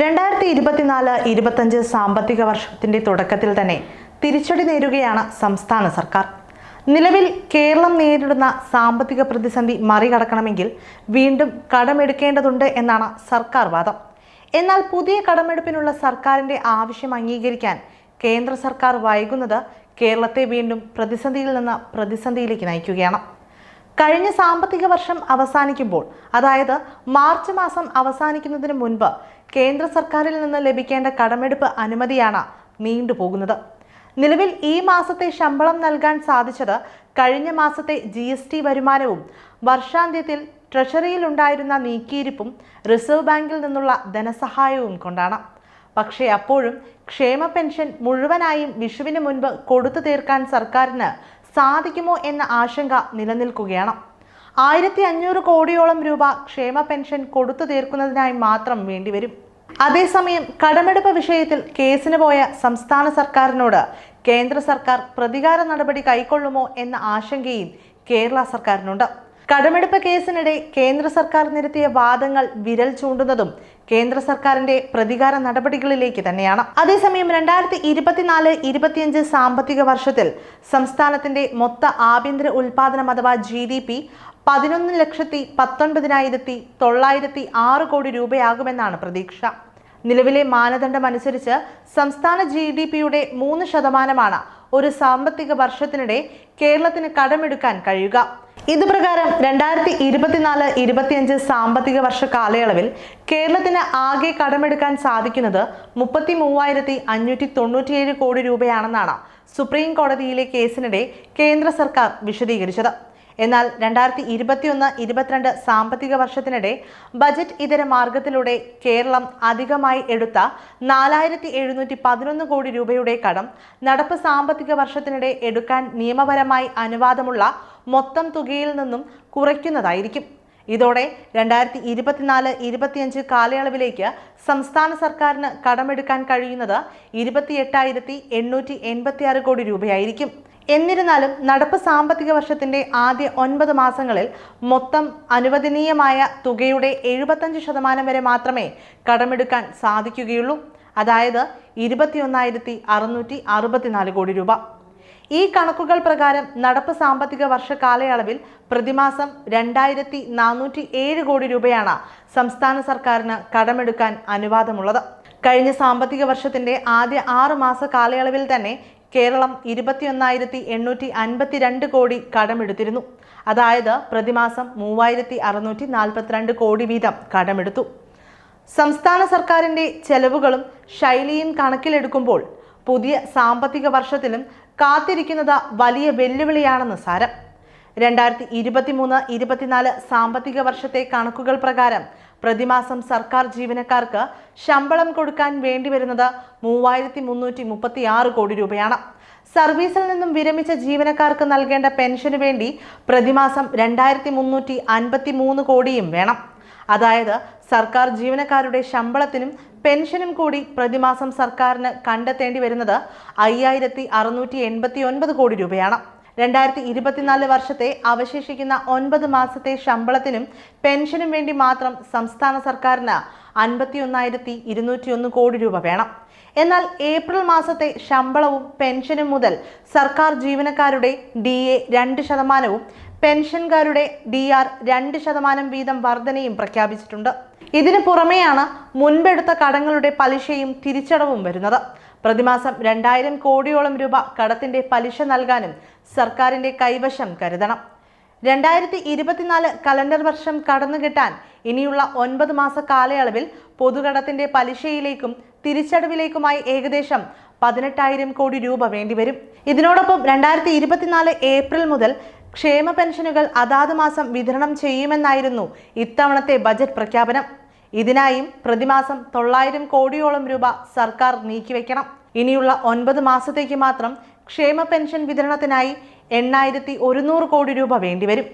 രണ്ടായിരത്തി ഇരുപത്തിനാല് ഇരുപത്തഞ്ച് സാമ്പത്തിക വർഷത്തിന്റെ തുടക്കത്തിൽ തന്നെ തിരിച്ചടി നേരുകയാണ് സംസ്ഥാന സർക്കാർ. നിലവിൽ കേരളം നേരിടുന്ന സാമ്പത്തിക പ്രതിസന്ധി മറികടക്കണമെങ്കിൽ വീണ്ടും കടമെടുക്കേണ്ടതുണ്ട് എന്നാണ് സർക്കാർ വാദം. എന്നാൽ പുതിയ കടമെടുപ്പിനുള്ള സർക്കാരിന്റെ ആവശ്യം അംഗീകരിക്കാൻ കേന്ദ്ര സർക്കാർ വൈകുന്നത് കേരളത്തെ വീണ്ടും പ്രതിസന്ധിയിൽ നിന്ന് പ്രതിസന്ധിയിലേക്ക് നയിക്കുകയാണ്. കഴിഞ്ഞ സാമ്പത്തിക വർഷം അവസാനിക്കുമ്പോൾ അതായത് മാർച്ച് മാസം അവസാനിക്കുന്നതിന് മുൻപ് കേന്ദ്ര സർക്കാരിൽ നിന്ന് ലഭിക്കേണ്ട കടമെടുപ്പ് അനുമതിയാണ് നീണ്ടുപോകുന്നത് നിലവിൽ ഈ മാസത്തെ ശമ്പളം നൽകാൻ സാധിച്ചത് കഴിഞ്ഞ മാസത്തെ ജി എസ് ടി വരുമാനവും വർഷാന്ത്യത്തിൽ ട്രഷറിയിൽ ഉണ്ടായിരുന്ന നീക്കിയിരിപ്പും റിസർവ് ബാങ്കിൽ നിന്നുള്ള ധനസഹായവും കൊണ്ടാണ്. പക്ഷേ അപ്പോഴും ക്ഷേമ പെൻഷൻ മുഴുവനായും വിഷുവിന് മുൻപ് കൊടുത്തു തീർക്കാൻ സർക്കാരിന് സാധിക്കുമോ എന്ന ആശങ്ക നിലനിൽക്കുകയാണ്. ആയിരത്തി അഞ്ഞൂറ് കോടിയോളം രൂപ ക്ഷേമ പെൻഷൻ കൊടുത്തു തീർക്കുന്നതിനായി മാത്രം വേണ്ടിവരും അതേസമയം കടമെടുപ്പ് വിഷയത്തിൽ കേസിന് പോയ സംസ്ഥാന സർക്കാരിനോട് കേന്ദ്ര സർക്കാർ പ്രതികാര നടപടി കൈക്കൊള്ളുമോ എന്ന ആശങ്കയും കേരള സർക്കാരിനുണ്ട്. കടമെടുപ്പ് കേസിനിടെ കേന്ദ്ര സർക്കാർ നിരത്തിയ വാദങ്ങൾ വിരൽ ചൂണ്ടുന്നതും കേന്ദ്ര സർക്കാരിന്റെ പ്രതികാര നടപടികളിലേക്ക് തന്നെയാണ്. അതേസമയം രണ്ടായിരത്തി ഇരുപത്തിനാല് ഇരുപത്തിയഞ്ച് സാമ്പത്തിക വർഷത്തിൽ സംസ്ഥാനത്തിന്റെ മൊത്ത ആഭ്യന്തര ഉൽപാദനം അഥവാ ജി ഡി പി പതിനൊന്ന് ലക്ഷത്തി പത്തൊൻപതിനായിരത്തി തൊള്ളായിരത്തി ആറ് കോടി രൂപയാകുമെന്നാണ് പ്രതീക്ഷ. നിലവിലെ മാനദണ്ഡം അനുസരിച്ച് സംസ്ഥാന ജി ഡി പിയുടെ മൂന്ന് ശതമാനമാണ് ഒരു സാമ്പത്തിക വർഷത്തിനിടെ കേരളത്തിന് കടമെടുക്കാൻ കഴിയുക. ഇതുപ്രകാരം രണ്ടായിരത്തി ഇരുപത്തിനാല് ഇരുപത്തിയഞ്ച് സാമ്പത്തിക വർഷ കാലയളവിൽ കേരളത്തിന് ആകെ കടമെടുക്കാൻ സാധിക്കുന്നത് മുപ്പത്തി മൂവായിരത്തി അഞ്ഞൂറ്റി തൊണ്ണൂറ്റിയേഴ് കോടി രൂപയാണെന്നാണ് സുപ്രീം കോടതിയിലെ കേസിനിടെ കേന്ദ്ര സർക്കാർ വിശദീകരിച്ചത്. എന്നാൽ രണ്ടായിരത്തി ഇരുപത്തിയൊന്ന് ഇരുപത്തിരണ്ട് സാമ്പത്തിക വർഷത്തിനിടെ ബജറ്റ് ഇതര മാർഗത്തിലൂടെ കേരളം അധികമായി എടുത്ത നാലായിരത്തി എഴുന്നൂറ്റി പതിനൊന്ന് കോടി രൂപയുടെ കടം നടപ്പ് സാമ്പത്തിക വർഷത്തിനിടെ എടുക്കാൻ നിയമപരമായി അനുവാദമുള്ള മൊത്തം തുകയിൽ നിന്നും കുറയ്ക്കുന്നതായിരിക്കും. ഇതോടെ രണ്ടായിരത്തി ഇരുപത്തിനാല് ഇരുപത്തിയഞ്ച് കാലയളവിലേക്ക് സംസ്ഥാന സർക്കാരിന് കടമെടുക്കാൻ കഴിയുന്നത് ഇരുപത്തി എട്ടായിരത്തി എണ്ണൂറ്റി എൺപത്തി ആറ് കോടി രൂപയായിരിക്കും. എന്നിരുന്നാലും നടപ്പ് സാമ്പത്തിക വർഷത്തിന്റെ ആദ്യ ഒൻപത് മാസങ്ങളിൽ മൊത്തം അനുവദനീയമായ തുകയുടെ എഴുപത്തഞ്ച് ശതമാനം വരെ മാത്രമേ കടമെടുക്കാൻ സാധിക്കുകയുള്ളൂ. അതായത് ഇരുപത്തിയൊന്നായിരത്തി അറുന്നൂറ്റി അറുപത്തിനാല് കോടി രൂപ. ഈ കണക്കുകൾ പ്രകാരം നടപ്പ് സാമ്പത്തിക വർഷ കാലയളവിൽ പ്രതിമാസം രണ്ടായിരത്തി നാനൂറ്റി ഏഴ് കോടി രൂപയാണ് സംസ്ഥാന സർക്കാരിന് കടമെടുക്കാൻ അനുവാദമുള്ളത്. കഴിഞ്ഞ സാമ്പത്തിക വർഷത്തിന്റെ ആദ്യ ആറ് മാസ കാലയളവിൽ തന്നെ കേരളം ഇരുപത്തിയൊന്നായിരത്തി എണ്ണൂറ്റി അൻപത്തിരണ്ട് കോടി കടമെടുത്തിരുന്നു. അതായത് പ്രതിമാസം മൂവായിരത്തി അറുന്നൂറ്റി നാൽപ്പത്തിരണ്ട് കോടി വീതം കടമെടുത്തു. സംസ്ഥാന സർക്കാരിന്റെ ചെലവുകളും ശൈലിയും കണക്കിലെടുക്കുമ്പോൾ പുതിയ സാമ്പത്തിക വർഷത്തിലും കാത്തിരിക്കുന്നത് വലിയ വെല്ലുവിളിയാണെന്ന് സാരം. രണ്ടായിരത്തി ഇരുപത്തിമൂന്ന് ഇരുപത്തിനാല് സാമ്പത്തിക വർഷത്തെ കണക്കുകൾ പ്രകാരം പ്രതിമാസം സർക്കാർ ജീവനക്കാർക്ക് ശമ്പളം കൊടുക്കാൻ വേണ്ടിവരുന്നത് മൂവായിരത്തി മുന്നൂറ്റി മുപ്പത്തി ആറ് കോടി രൂപയാണ്. സർവീസിൽ നിന്നും വിരമിച്ച ജീവനക്കാർക്ക് നൽകേണ്ട പെൻഷന് വേണ്ടി പ്രതിമാസം രണ്ടായിരത്തി മുന്നൂറ്റി അൻപത്തി മൂന്ന് കോടിയും വേണം. അതായത് സർക്കാർ ജീവനക്കാരുടെ ശമ്പളത്തിനും പെൻഷനും കൂടി പ്രതിമാസം സർക്കാരിന് കണ്ടെത്തേണ്ടി വരുന്നത് അയ്യായിരത്തി അറുന്നൂറ്റി എൺപത്തി ഒൻപത് കോടി രൂപയാണ്. രണ്ടായിരത്തി ഇരുപത്തിനാല് വർഷത്തെ അവശേഷിക്കുന്ന ഒൻപത് മാസത്തെ ശമ്പളത്തിനും പെൻഷനും വേണ്ടി മാത്രം സംസ്ഥാന സർക്കാരിന് അൻപത്തി ഒന്നായിരത്തി ഇരുന്നൂറ്റി ഒന്ന് കോടി രൂപ വേണം. എന്നാൽ ഏപ്രിൽ മാസത്തെ ശമ്പളവും പെൻഷനും മുതൽ സർക്കാർ ജീവനക്കാരുടെ ഡി എ രണ്ട് ശതമാനവും പെൻഷൻകാരുടെ ഡി ആർ രണ്ട് ശതമാനം വീതം വർധനയും പ്രഖ്യാപിച്ചിട്ടുണ്ട്. ഇതിനു പുറമെയാണ് മുൻപെടുത്ത കടങ്ങളുടെ പലിശയും തിരിച്ചടവും വരുന്നത്. പ്രതിമാസം രണ്ടായിരം കോടിയോളം രൂപ കടത്തിന്റെ പലിശ നൽകാനും സർക്കാരിന്റെ കൈവശം കരുതണം. രണ്ടായിരത്തി ഇരുപത്തിനാല് കലണ്ടർ വർഷം കടന്നു കിട്ടാൻ ഇനിയുള്ള ഒൻപത് മാസ കാലയളവിൽ പൊതുകടത്തിന്റെ പലിശയിലേക്കും തിരിച്ചടവിലേക്കുമായി ഏകദേശം പതിനെട്ടായിരം കോടി രൂപ വേണ്ടിവരും. ഇതിനോടൊപ്പം രണ്ടായിരത്തി ഇരുപത്തിനാല് ഏപ്രിൽ മുതൽ ക്ഷേമ പെൻഷനുകൾ അതാത് മാസം വിതരണം ചെയ്യുമെന്നായിരുന്നു ഇത്തവണത്തെ ബജറ്റ് പ്രഖ്യാപനം. ഇതിനായും പ്രതിമാസം തൊള്ളായിരം കോടിയോളം രൂപ സർക്കാർ നീക്കിവെക്കണം. ഇനിയുള്ള ഒൻപത് മാസത്തേക്ക് മാത്രം ക്ഷേമ പെൻഷൻ വിതരണത്തിനായി എണ്ണായിരത്തി ഒരുന്നൂറ് കോടി രൂപ വേണ്ടിവരും.